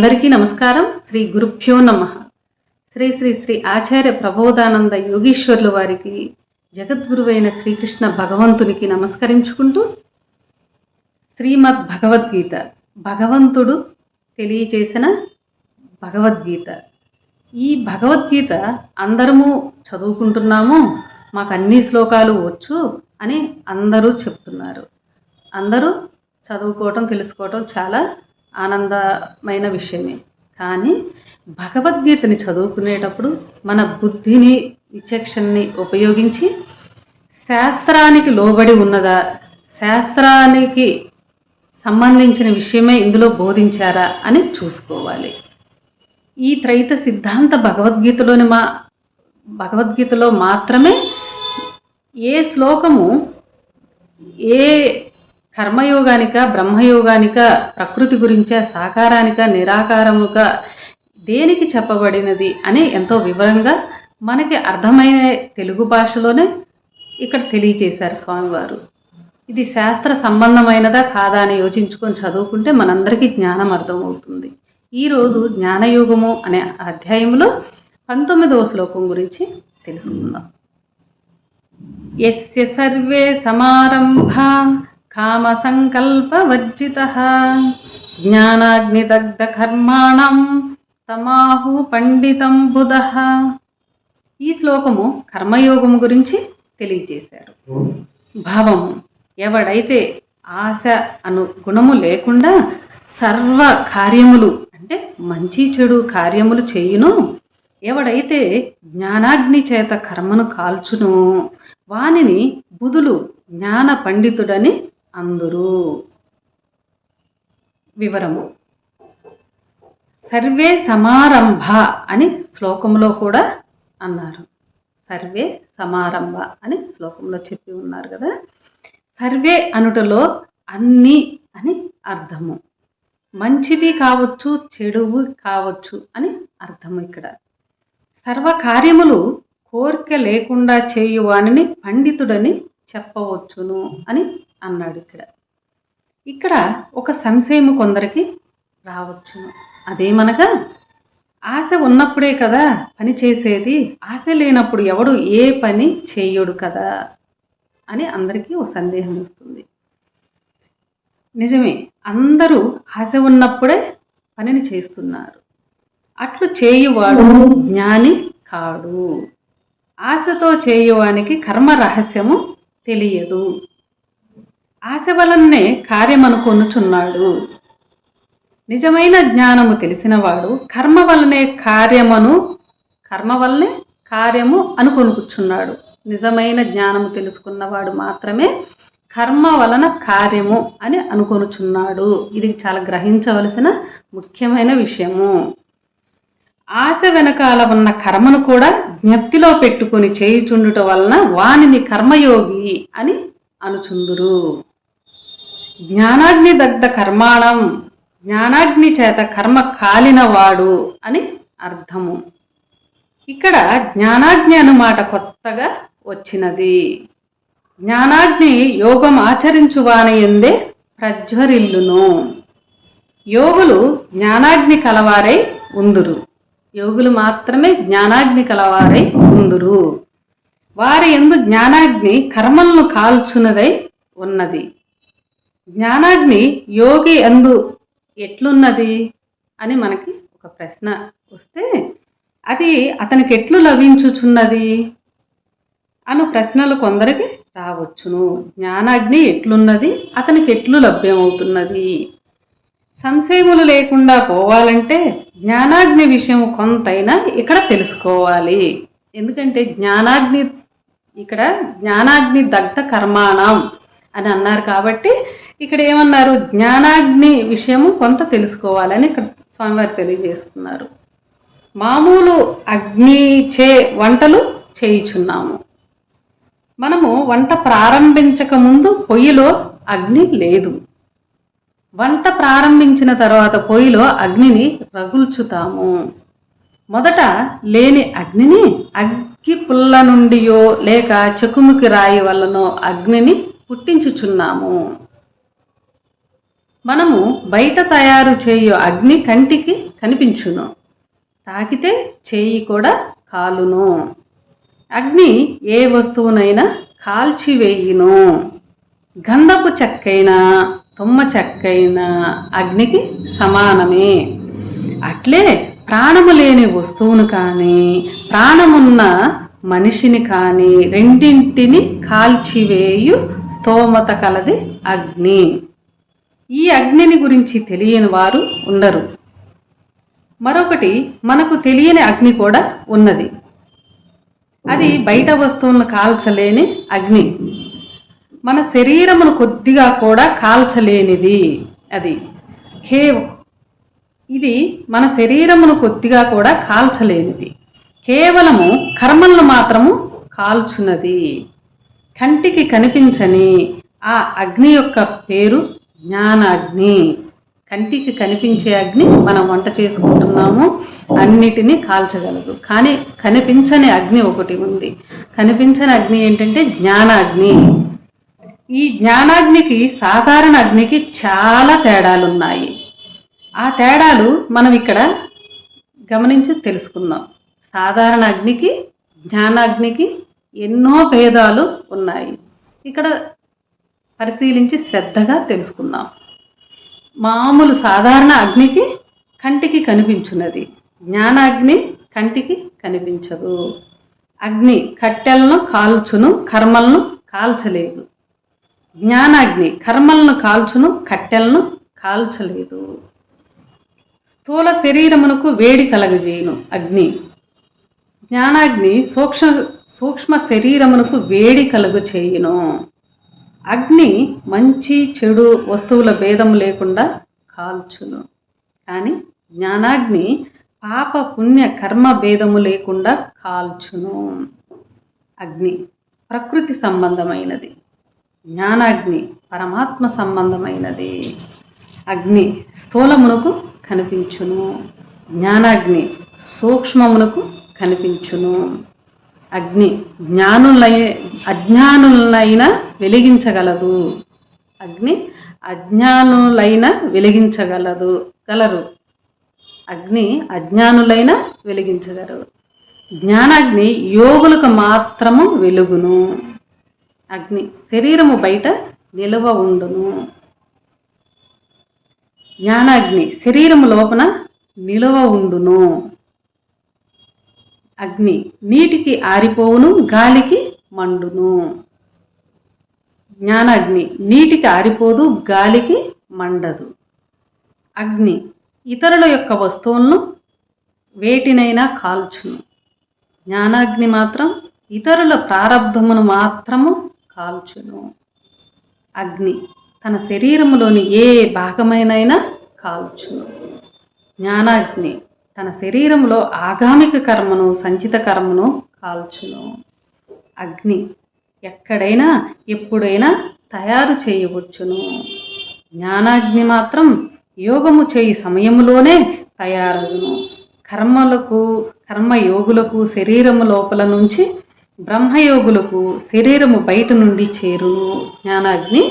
అందరికీ నమస్కారం. శ్రీ గురుభ్యో నమ. శ్రీ శ్రీ శ్రీ ఆచార్య ప్రబోధానంద యోగీశ్వర్లు వారికి జగద్గురువైన శ్రీకృష్ణ భగవంతునికి నమస్కరించుకుంటూ శ్రీమద్ భగవద్గీత భగవంతుడు తెలియచేసిన భగవద్గీత. ఈ భగవద్గీత అందరము చదువుకుంటున్నాము మాకు అన్ని శ్లోకాలు వచ్చు అని అందరూ చెప్తున్నారు. అందరూ చదువుకోవటం తెలుసుకోవటం చాలా ఆనందమైన విషయమే. కానీ భగవద్గీతని చదువుకునేటప్పుడు మన బుద్ధిని విచక్షణని ఉపయోగించి శాస్త్రానికి లోబడి ఉన్నదా శాస్త్రానికి సంబంధించిన విషయమే ఇందులో బోధించారా అని చూసుకోవాలి. ఈ త్రైత సిద్ధాంత భగవద్గీతలోని మా భగవద్గీతలో మాత్రమే ఏ శ్లోకము ఏ కర్మయోగానిక బ్రహ్మయోగానిక ప్రకృతి గురించే సాకారానిక నిరాకారముక దేనికి చెప్పబడినది అని ఎంతో వివరంగా మనకి అర్థమైన తెలుగు భాషలోనే ఇక్కడ తెలియచేశారు స్వామివారు. ఇది శాస్త్ర సంబంధమైనదా కాదా అని యోచించుకొని చదువుకుంటే మనందరికీ జ్ఞానం అర్థమవుతుంది. ఈరోజు జ్ఞానయోగము అనే అధ్యాయంలో పంతొమ్మిదవ శ్లోకం గురించి తెలుసుకుందాం. ఎస్ సర్వే సమారంభ కామ జ్ఞానాగ్నిదగ్ధకర్మాణం జ్ఞానాగ్నిదగ్ధ కర్మాణం తమాహు పండితం బుధ. ఈ శ్లోకము కర్మయోగము గురించి తెలియజేశారు. భావము ఎవడైతే ఆశ అను గుణము లేకుండా సర్వ కార్యములు అంటే మంచి చెడు కార్యములు చేయును ఎవడైతే జ్ఞానాగ్ని చేత కర్మను కాల్చును వానిని బుధులు జ్ఞాన పండితుడని అందురు వివరము. సర్వే సమారంభ అని శ్లోకంలో కూడా అన్నారు. సర్వే సమారంభ అని శ్లోకంలో చెప్పి ఉన్నారు కదా. సర్వే అనుటలో అన్ని అని అర్థము. మంచివి కావచ్చు చెడువు కావచ్చు అని అర్థము ఇక్కడ. సర్వకార్యములు కోరిక లేకుండా చేయువానిని పండితుడని చెప్పవచ్చును అని అన్నాడు ఇక్కడ. ఇక్కడ ఒక సంశయము కొందరికి రావచ్చును. అదేమనగా ఆశ ఉన్నప్పుడే కదా పని చేసేది ఆశ లేనప్పుడు ఎవడు ఏ పని చేయడు కదా అని అందరికీ ఒక సందేహం వస్తుంది. నిజమే అందరూ ఆశ ఉన్నప్పుడే పనిని చేస్తున్నారు. అట్లు చేయువాడు జ్ఞాని కాడు. ఆశతో చేయువానికి కర్మ రహస్యము తెలియదు. ఆశ వలన్నే కార్యమనుకొనుచున్నాడు నిజమైన జ్ఞానము తెలిసినవాడు కర్మ వలనే కార్యమను కర్మ వల్లనే కార్యము అనుకొనుకుచున్నాడు నిజమైన జ్ఞానము తెలుసుకున్నవాడు మాత్రమే కర్మ వలన కార్యము అని అనుకొనుచున్నాడు. ఇది చాలా గ్రహించవలసిన ముఖ్యమైన విషయము. ఆశ వెనకాల ఉన్న కర్మను కూడా జ్ఞప్తిలో పెట్టుకుని చేయుచుండుట వలన వానిని కర్మయోగి అని అనుచుందురు. జ్ఞానాగ్ని దగ్ధ కర్మాణం జ్ఞానాగ్ని చేత కర్మ కాలినవాడు అని అర్థము. ఇక్కడ జ్ఞానాగ్ని అనమాట కొత్తగా వచ్చినది. జ్ఞానాగ్ని యోగం ఆచరించువాని ఎందే ప్రజ్వరిల్లును. యోగులు జ్ఞానాగ్ని కలవారై ఉందురు. యోగులు మాత్రమే జ్ఞానాగ్ని కలవారై ఉందురు. వారి ఎందు జ్ఞానాగ్ని కర్మలను కాల్చున్నదై ఉన్నది. జ్ఞానాగ్ని యోగి అందు ఎట్లున్నది అని మనకి ఒక ప్రశ్న వస్తే అది అతనికి ఎట్లు లభించుచున్నది అను ప్రశ్నలు కొందరికి రావచ్చును. జ్ఞానాగ్ని ఎట్లున్నది అతనికి ఎట్లు లభ్యమవుతున్నది. సంశయములు లేకుండా పోవాలంటే జ్ఞానాగ్ని విషయం కొంతైనా ఇక్కడ తెలుసుకోవాలి. ఎందుకంటే జ్ఞానాగ్ని ఇక్కడ జ్ఞానాగ్ని దగ్ధ కర్మాణం అని అన్నారు కాబట్టి ఇక్కడ ఏమన్నారు? జ్ఞానాగ్ని విషయము కొంత తెలుసుకోవాలని ఇక్కడ స్వామివారు తెలియజేస్తున్నారు. మామూలు అగ్ని చే వంటలు చేయుచున్నాము. మనము వంట ప్రారంభించక ముందు పొయ్యిలో అగ్ని లేదు. వంట ప్రారంభించిన తర్వాత పొయ్యిలో అగ్నిని రగుల్చుతాము. మొదట లేని అగ్నిని అగ్గి పుల్ల నుండియో లేక చెకుముకి రాయి వల్లనో అగ్నిని పుట్టించుచున్నాము. మనము బయట తయారు చేయు అగ్ని కంటికి కనిపించును. తాకితే చేయి కూడా కాలును. అగ్ని ఏ వస్తువునైనా కాల్చివేయును గంధపు చెక్కైనా తుమ్మ చెక్కైనా అగ్నికి సమానమే. అట్లే ప్రాణము లేని వస్తువును కానీ ప్రాణమున్న మనిషిని కానీ రెండింటిని కాల్చివేయు స్తోమత కలది అగ్ని. ఈ అగ్నిని గురించి తెలియని వారు ఉండరు. మరొకటి మనకు తెలియని అగ్ని కూడా ఉన్నది. అది బయట వస్తువులను కాల్చలేని అగ్ని. మన శరీరమును కొద్దిగా కూడా కాల్చలేనిది అది. కే ఇది మన శరీరమును కొద్దిగా కూడా కాల్చలేనిది. కేవలము కర్మలను మాత్రము కాల్చున్నది. కంటికి కనిపించని ఆ అగ్ని యొక్క పేరు జ్ఞానాగ్ని కంటికి కనిపించే అగ్ని మనం వంట చేసుకుంటున్నాము అన్నిటినీ కాల్చగలదు. కానీ కనిపించని అగ్ని ఒకటి ఉంది. కనిపించని అగ్ని ఏంటంటే జ్ఞానాగ్ని. ఈ జ్ఞానాగ్నికి సాధారణ అగ్నికి చాలా తేడాలు ఉన్నాయి ఆ తేడాలు మనం ఇక్కడ గమనించి తెలుసుకుందాం. సాధారణ అగ్నికి జ్ఞానాగ్నికి ఎన్నో భేదాలు ఉన్నాయి. ఇక్కడ పరిశీలించి శ్రద్ధగా తెలుసుకుందాం. మామూలు సాధారణ అగ్నికి కంటికి కనిపించున్నది. జ్ఞానాగ్ని కంటికి కనిపించదు. అగ్ని కట్టెలను కాల్చును కర్మలను కాల్చలేదు. జ్ఞానాగ్ని కర్మలను కాల్చును కట్టెలను కాల్చలేదు. స్థూల శరీరమునకు వేడి కలగజేయును అగ్ని. జ్ఞానాగ్ని సూక్ష్మ సూక్ష్మ శరీరమునకు వేడి కలుగు చేయును అగ్ని మంచి చెడు వస్తువుల భేదం లేకుండా కాల్చును. కానీ జ్ఞానాగ్ని పాప పుణ్య కర్మ భేదము లేకుండా కాల్చును. అగ్ని ప్రకృతి సంబంధమైనది. జ్ఞానాగ్ని పరమాత్మ సంబంధమైనది. అగ్ని స్థూలమునకు కనిపించును. జ్ఞానాగ్ని సూక్ష్మమునకు కనిపించును. అగ్ని జ్ఞానులై అజ్ఞానులైన వెలిగించగలదు. అగ్ని అజ్ఞానులైన వెలిగించగలదు. గలరు అగ్ని అజ్ఞానులైన వెలిగించగలరు. జ్ఞానాగ్ని యోగులకు మాత్రము వెలుగును. అగ్ని శరీరము బయట నిలువ ఉండును. జ్ఞానాగ్ని శరీరము లోపల నిలువ ఉండును. అగ్ని. నీటికి ఆరిపోవును గాలికి మండును. జ్ఞానాగ్ని. నీటికి ఆరిపోదు గాలికి మండదు. అగ్ని. ఇతరుల యొక్క వస్తువులను వేటినైనా కాల్చును. జ్ఞానాగ్ని మాత్రం ఇతరుల ప్రారంధమును మాత్రము కాల్చును. అగ్ని. తన శరీరములోని ఏ భాగమైనైనా కాల్చును. జ్ఞానాగ్ని. తన శరీరంలో ఆగామిక కర్మను సంచిత కర్మను కాల్చును. అగ్ని ఎక్కడైనా ఎప్పుడైనా తయారు చేయవచ్చును. జ్ఞానాగ్ని మాత్రం యోగము చేయి సమయములోనే తయారవును కర్మలకు కర్మయోగులకు శరీరము లోపల నుంచి బ్రహ్మయోగులకు శరీరము బయట నుండి చేరును. జ్ఞానాగ్ని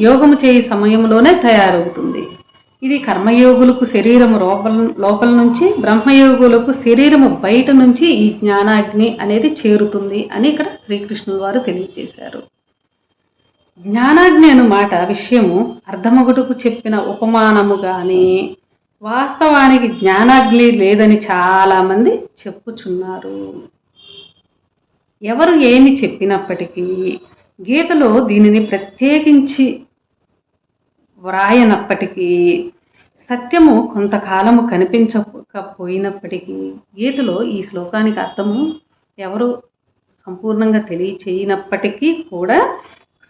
యోగము చేయి సమయంలోనే తయారవుతుంది. ఇది కర్మయోగులకు శరీరము లోపల లోపల నుంచి బ్రహ్మయోగులకు శరీరము బయట నుంచి ఈ జ్ఞానాగ్ని అనేది చేరుతుంది అని ఇక్కడ శ్రీకృష్ణుల వారు తెలియజేశారు. జ్ఞానాగ్ని అన్నమాట మాట విషయము అర్ధమగుటకు చెప్పిన ఉపమానము కానీ వాస్తవానికి జ్ఞానాగ్ని లేదని చాలామంది చెప్పుచున్నారు. ఎవరు ఏమి చెప్పినప్పటికీ గీతలో దీనిని ప్రత్యేకించి వ్రాయనప్పటికీ సత్యము కొంతకాలము కనిపించకపోయినప్పటికీ గీతలో ఈ శ్లోకానికి అర్థము ఎవరు సంపూర్ణంగా తెలియచేయనప్పటికీ కూడా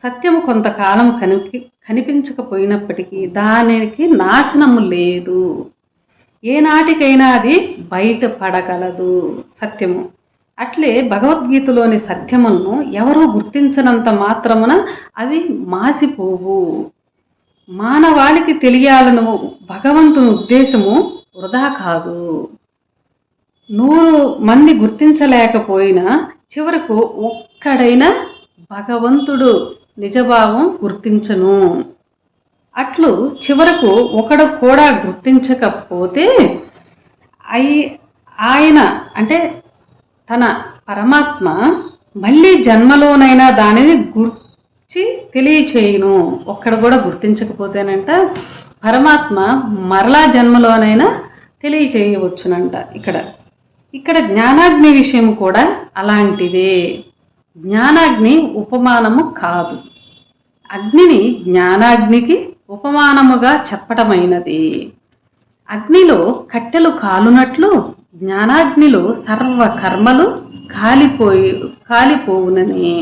సత్యము కొంతకాలం కనిపి కనిపించకపోయినప్పటికీ దానికి నాశనము లేదు. ఏనాటికైనా అది బయటపడగలదు సత్యము. అట్లే భగవద్గీతలోని సత్యమును ఎవరూ గుర్తించనంత మాత్రమున అవి మాసిపోవు. మానవాళికి తెలియాలను భగవంతుని ఉద్దేశము వృధా కాదు. నూరు మంది గుర్తించలేకపోయినా చివరకు ఒక్కడైనా భగవంతుడు నిజభావం గుర్తించను. అట్లు చివరకు ఒకడు కూడా గుర్తించకపోతే అయి ఆయన అంటే తన పరమాత్మ మళ్ళీ జన్మలోనైనా దానిని గుర్చి తెలియచేయును. ఒక్కడ కూడా గుర్తించకపోతేనంట పరమాత్మ మరలా జన్మలోనైనా తెలియచేయవచ్చునంట ఇక్కడ. ఇక్కడ జ్ఞానాగ్ని విషయం కూడా అలాంటిదే. జ్ఞానాగ్ని ఉపమానము కాదు. అగ్నిని జ్ఞానాగ్నికి ఉపమానముగా చెప్పటమైనది. అగ్నిలో కట్టెలు కాలునట్లు జ్ఞానాగ్నిలో సర్వ కర్మలు కాలిపోయి కాలిపోవునని.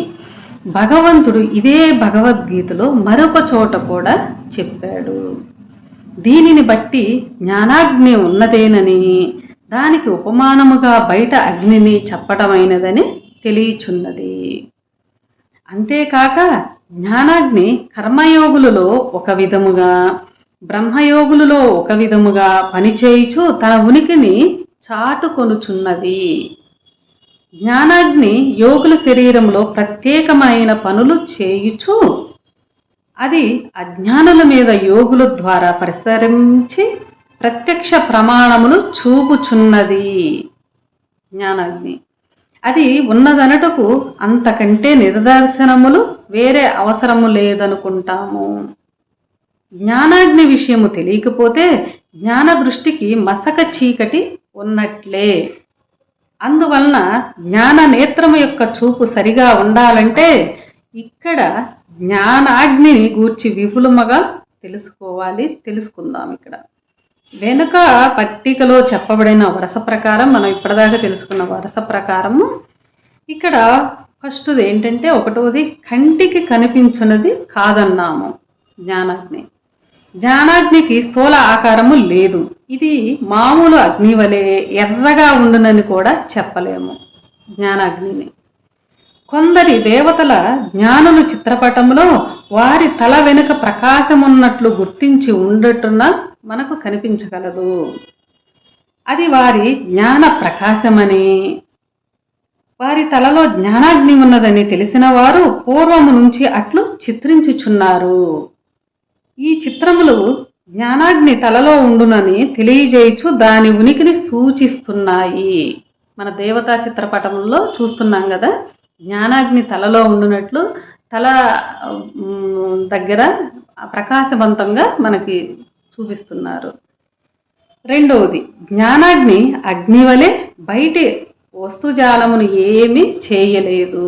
భగవంతుడు ఇదే భగవద్గీతలో మరొక చోట కూడా చెప్పాడు. దీనిని బట్టి జ్ఞానాగ్ని ఉన్నదేనని దానికి ఉపమానముగా బయట అగ్నిని చెప్పటమైనదని తెలియచున్నది. అంతేకాక జ్ఞానాగ్ని కర్మయోగులలో ఒక విధముగా బ్రహ్మయోగులలో ఒక విధముగా పనిచేయుచు తన ఉనికిని చాటుకొనుచున్నది. జ్ఞానాగ్ని యోగుల శరీరంలో ప్రత్యేకమైన పనులు చేయుచు అది అజ్ఞానుల మీద యోగుల ద్వారా ప్రసరించి ప్రత్యక్ష ప్రమాణమును చూపుచున్నది. జ్ఞానాగ్ని. అది ఉన్నదనటకు అంతకంటే నిదర్శనములు వేరే అవసరము లేదనుకుంటాము. జ్ఞానాగ్ని విషయము తెలియకపోతే జ్ఞాన దృష్టికి మసక చీకటి ఉన్నట్లే. అందువలన జ్ఞాన నేత్రము యొక్క చూపు సరిగా ఉండాలంటే ఇక్కడ జ్ఞానాగ్నిని గూర్చి విపులముగా తెలుసుకోవాలి తెలుసుకుందాం ఇక్కడ. వెనుక పట్టికలో చెప్పబడిన వరుస ప్రకారం మనం ఇప్పటిదాకా తెలుసుకున్న వరుస ప్రకారము ఇక్కడ ఫస్ట్ది ఏంటంటే ఒకటోది కంటికి కనిపించున్నది కాదన్నాము జ్ఞానాగ్ని. జ్ఞానాగ్నికి స్థూల ఆకారము లేదు. ఇది మామూలు అగ్ని వలె ఎర్రగా ఉండునని కూడా చెప్పలేము జ్ఞానాగ్నిని. కొందరి దేవతల జ్ఞానుల చిత్రపటంలో వారి తల వెనుక ప్రకాశమున్నట్లు గుర్తించి ఉండటున్న మనకు కనిపించగలదు. అది వారి జ్ఞాన ప్రకాశమని. వారి తలలో జ్ఞానాగ్ని ఉన్నదని తెలిసిన వారు పూర్వము నుంచి అట్లు చిత్రించుచున్నారు. ఈ చిత్రములు జ్ఞానాగ్ని తలలో ఉండునని తెలియజేయచ్చు దాని ఉనికిని సూచిస్తున్నాయి. మన దేవతా చిత్రపటంలో చూస్తున్నాం కదా జ్ఞానాగ్ని తలలో ఉండునట్లు తల దగ్గర ప్రకాశవంతంగా మనకి చూపిస్తున్నారు. రెండవది జ్ఞానాగ్ని అగ్నివలే బయటి వస్తుజాలమును ఏమీ చేయలేదు.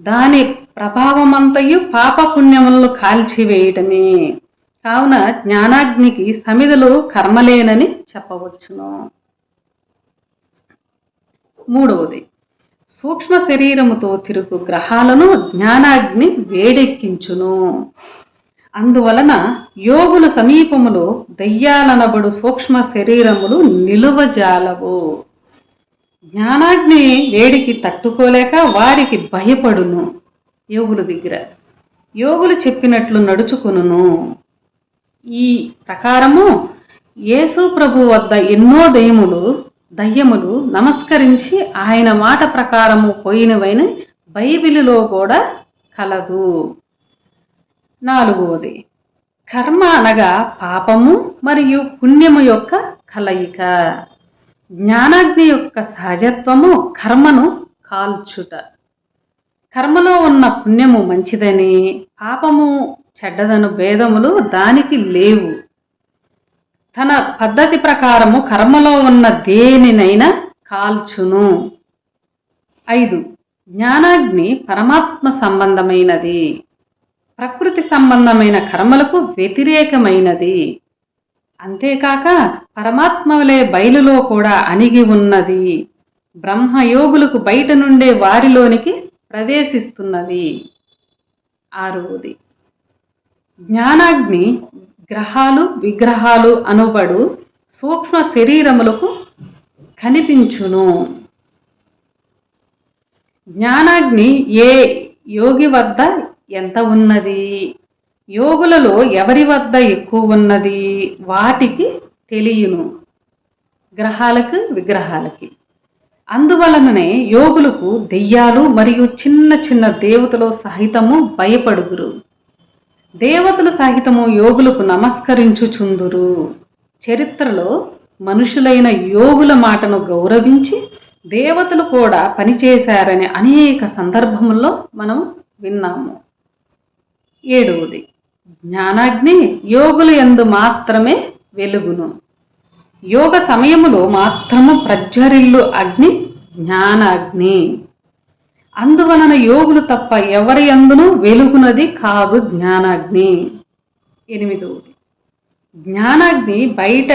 దాని ప్రభావమంతయు పాపపుణ్యములను కాల్చివేయటమే. కావున జ్ఞానాగ్నికి సమిధులు కర్మలేనని చెప్పవచ్చును. మూడవది సూక్ష్మ శరీరముతో తిరుగు గ్రహాలను జ్ఞానాగ్ని వేడెక్కించును. అందువలన యోగుల సమీపములో దయ్యాలనబడు సూక్ష్మ శరీరములు నిలువజాలవు. జ్ఞానాగ్ని వేడికి తట్టుకోలేక వారికి భయపడును. యోగుల దగ్గర. యోగులు చెప్పినట్లు నడుచుకును ఈ ప్రకారము యేసు ప్రభు వద్ద ఎన్నో దయములు దయ్యములు నమస్కరించి ఆయన మాట ప్రకారము పోయినవైన బైబిలులో కూడా కలదు. నాలుగవది. కర్మ అనగా పాపము మరియు పుణ్యము యొక్క కలయిక. జ్ఞానాగ్ని యొక్క సహజత్వము కర్మను కాల్చుట. కర్మలో ఉన్న పుణ్యము మంచిదని పాపము చెడ్డదను భేదములు దానికి లేవు. తన పద్ధతి ప్రకారము కర్మలో ఉన్న దేనినైనా కాల్చును. ఐదు. జ్ఞానాగ్ని పరమాత్మ సంబంధమైనది. ప్రకృతి సంబంధమైన కర్మలకు వ్యతిరేకమైనది. అంతేకాక పరమాత్మవలే బయలులో కూడా అణిగి ఉన్నది. బ్రహ్మయోగులకు బయట నుండే వారిలోనికి ప్రవేశిస్తున్నది. ఆరవది. జ్ఞానాగ్ని గ్రహాలు విగ్రహాలు అనుబడు సూక్ష్మ శరీరములకు కనిపించును. జ్ఞానాగ్ని ఏ యోగి వద్ద ఎంత ఉన్నది? యోగులలో ఎవరి వద్ద ఎక్కువ ఉన్నది? వాటికి తెలియను. గ్రహాలకు విగ్రహాలకి. అందువలననే యోగులకు దెయ్యాలు మరియు చిన్న చిన్న దేవతలు సహితము భయపడుదురు. దేవతలు సహితము యోగులకు నమస్కరించుచుందురు. చరిత్రలో మనుషులైన యోగుల మాటను గౌరవించి దేవతలు కూడా పనిచేశారని అనేక సందర్భముల్లో మనం విన్నాము. ఏడవది జ్ఞానాగ్ని యోగుల యందు మాత్రమే వెలుగును. యోగ సమయములో మాత్రము ప్రజ్వరిల్లు అగ్ని జ్ఞానాగ్ని. అందువలన యోగులు తప్ప ఎవరి అందును వెలుగునది కాదు జ్ఞానాగ్ని. ఎనిమిదవది. జ్ఞానాగ్ని బయట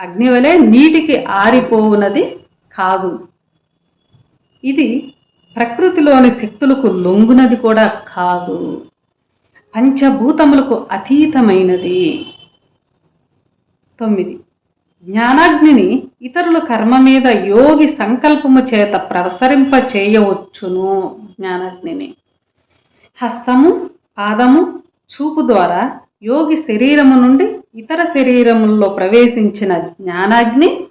అగ్ని వలె నీటికి ఆరిపోవునది కాదు. ఇది ప్రకృతిలోని శక్తులకు లొంగునది కూడా కాదు. పంచభూతములకు అతీతమైనది. తొమ్మిది. జ్ఞానాగ్నిని ఇతరుల కర్మ మీద యోగి సంకల్పము చేత ప్రసరింప చేయవచ్చును జ్ఞానాగ్నిని. హస్తము పాదము చూపు ద్వారా యోగి శరీరము నుండి ఇతర శరీరముల్లో ప్రవేశించిన జ్ఞానాగ్ని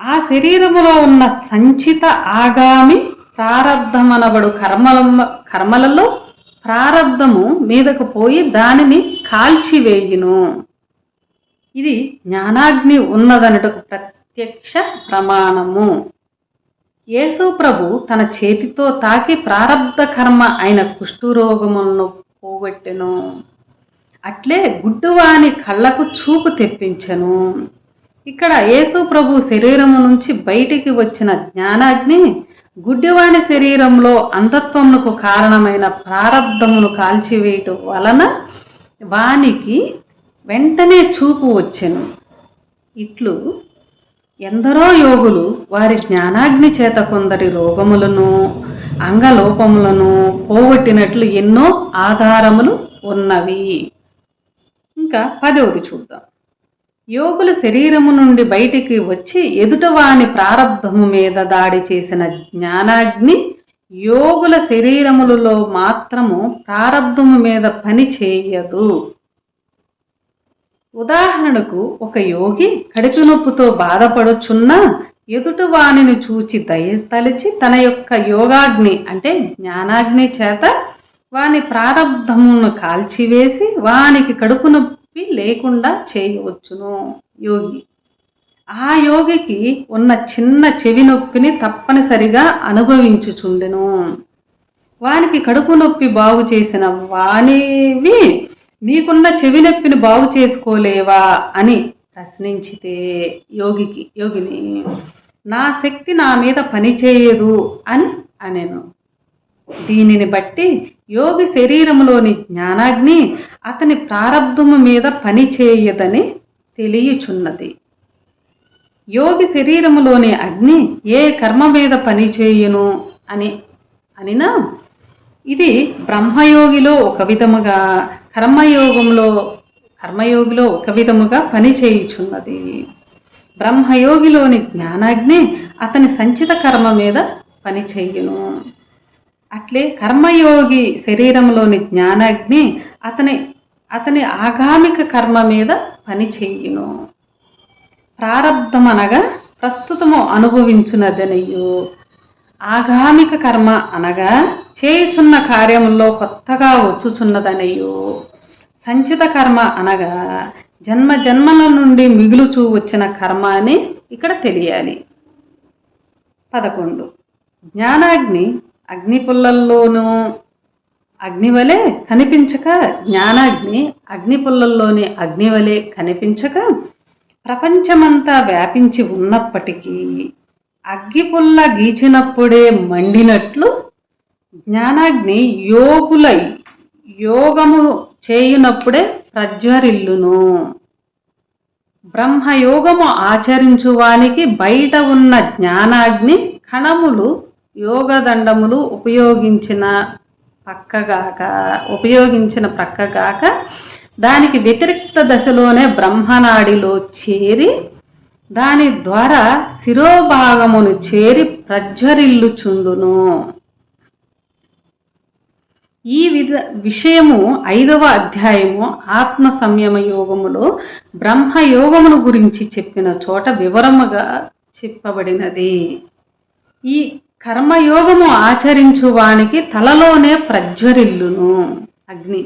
ఆ శరీరములో ఉన్న సంచిత ఆగామి ప్రారబ్ధమనబడు కర్మల కర్మలలో ప్రారబ్ధము మీదకు పోయి దానిని కాల్చివేయును. ఇది జ్ఞానాగ్ని ఉన్నదనటకు ప్రత్యక్ష ప్రమాణము. యేసు ప్రభు తన చేతితో తాకి ప్రారబ్ధ కర్మ అయిన కుష్ఠురోగములను పోగొట్టెను. అట్లే గుడ్డువాని కళ్ళకు చూపు తెప్పించెను. ఇక్కడ యేసు ప్రభు శరీరము నుంచి బయటికి వచ్చిన జ్ఞానాగ్ని గుడ్డివాని శరీరంలో అంధత్వమునకు కారణమైన ప్రారంధమును కాల్చివేయటం వలన వానికి వెంటనే చూపు వచ్చెను. ఇట్లు ఎందరో యోగులు వారి జ్ఞానాగ్ని చేత కొందరి రోగములను అంగలోపములను పోగొట్టినట్లు ఎన్నో ఆధారములు ఉన్నవి. ఇంకా పదవది చూద్దాం. యోగుల శరీరము నుండి బయటికి వచ్చి ఎదుటవాని ప్రారబ్ధము మీద దాడి చేసిన జ్ఞానాగ్ని యోగుల శరీరములలో మాత్రము ప్రారబ్ధము మీద పని చేయదు. ఉదాహరణకు ఒక యోగి కడుపు నొప్పుతో బాధపడుచున్న ఎదుటి వాణిని చూచి దయ తలిచి తన యొక్క యోగాగ్ని అంటే జ్ఞానాగ్ని చేత వాని ప్రారబ్ధమును కాల్చివేసి వానికి కడుపు నొప్పి లేకుండా చేయవచ్చును యోగి. ఆ యోగికి ఉన్న చిన్న చెవి నొప్పిని తప్పనిసరిగా అనుభవించుచుండెను. వానికి కడుపు నొప్పి బాగు చేసిన వానివి నీకున్న చెవి నొప్పిని బాగు చేసుకోలేవా అని ప్రశ్నించితే యోగికి యోగిని నా శక్తి నా మీద పనిచేయదు అని అనెను. దీనిని బట్టి యోగి శరీరంలోని జ్ఞానాగ్ని అతని ప్రారంభము మీద పని చేయదని తెలియచున్నది. యోగి శరీరములోని అగ్ని ఏ కర్మ మీద పని చేయును అని అనినా? ఇది బ్రహ్మయోగిలో ఒక విధముగా కర్మయోగంలో కర్మయోగిలో ఒక విధముగా పని చేయుచున్నది. బ్రహ్మయోగిలోని జ్ఞానాగ్ని అతని సంచిత కర్మ మీద పని చేయును. అట్లే కర్మయోగి శరీరంలోని జ్ఞానాగ్ని అతని అతని ఆగామిక కర్మ మీద పని చేయును. అనగా ప్రస్తుతము అనుభవించునదనియు. ఆగామిక కర్మ అనగా చేయుచున్న కార్యముల్లో కొత్తగా వచ్చుచున్నదనియు. సంచిత కర్మ అనగా జన్మ జన్మల నుండి మిగులుచూ వచ్చిన కర్మ అని ఇక్కడ తెలియాలి. పదకొండు. జ్ఞానాగ్ని అగ్నిపుల్లల్లోనూ అగ్నివలే కనిపించక జ్ఞానాగ్ని అగ్ని పుల్లల్లోని అగ్నివలె కనిపించక ప్రపంచమంతా వ్యాపించి ఉన్నప్పటికీ అగ్గిపుల్ల గీచినప్పుడే మండినట్లు జ్ఞానాగ్ని యోగులై యోగము చేయునప్పుడే ప్రజ్వరిల్లును. బ్రహ్మయోగము ఆచరించువానికి బయట ఉన్న జ్ఞానాగ్ని కణములు యోగదండములు ఉపయోగించిన పక్కగాక ఉపయోగించిన ప్రక్కగాక దానికి వ్యతిరిక్త దశలోనే బ్రహ్మనాడిలో చేరి దాని ద్వారా శిరోభాగమును చేరి ప్రజ్వరిల్లుచుండును. ఈ విధ విషయము ఐదవ అధ్యాయము ఆత్మ సంయమ యోగములో బ్రహ్మయోగమును గురించి చెప్పిన చోట వివరముగా చెప్పబడినది. ఈ కర్మయోగము ఆచరించు వానికి తలలోనే ప్రజ్వరిల్లును. అగ్ని.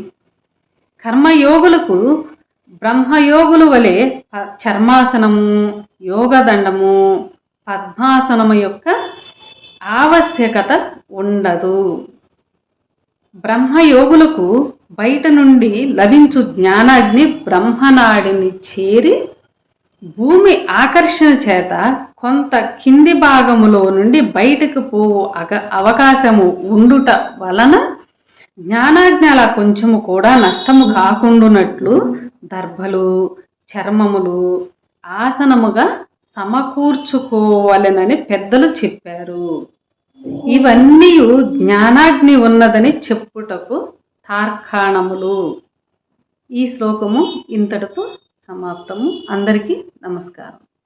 కర్మయోగులకు బ్రహ్మయోగులు వలె ప- చర్మాసనము యోగదండము పద్మాసనము యొక్క ఆవశ్యకత ఉండదు. బ్రహ్మయోగులకు బయట నుండి లభించు జ్ఞానాగ్ని బ్రహ్మనాడిని చేరి భూమి ఆకర్షణ చేత కొంత కింది భాగములో నుండి బయటకు పోవు అగ అవకాశము ఉండుట వలన జ్ఞానాజ్ఞాల కొంచెము కూడా నష్టము కాకుండునట్లు దర్భలు చర్మములు ఆసనముగా సమకూర్చుకోవాలనని పెద్దలు చెప్పారు. ఇవన్నీ జ్ఞానాగ్ని ఉన్నదని చెప్పుటకు తార్కాణములు. ఈ శ్లోకము ఇంతటితో సమాప్తము. అందరికీ నమస్కారం.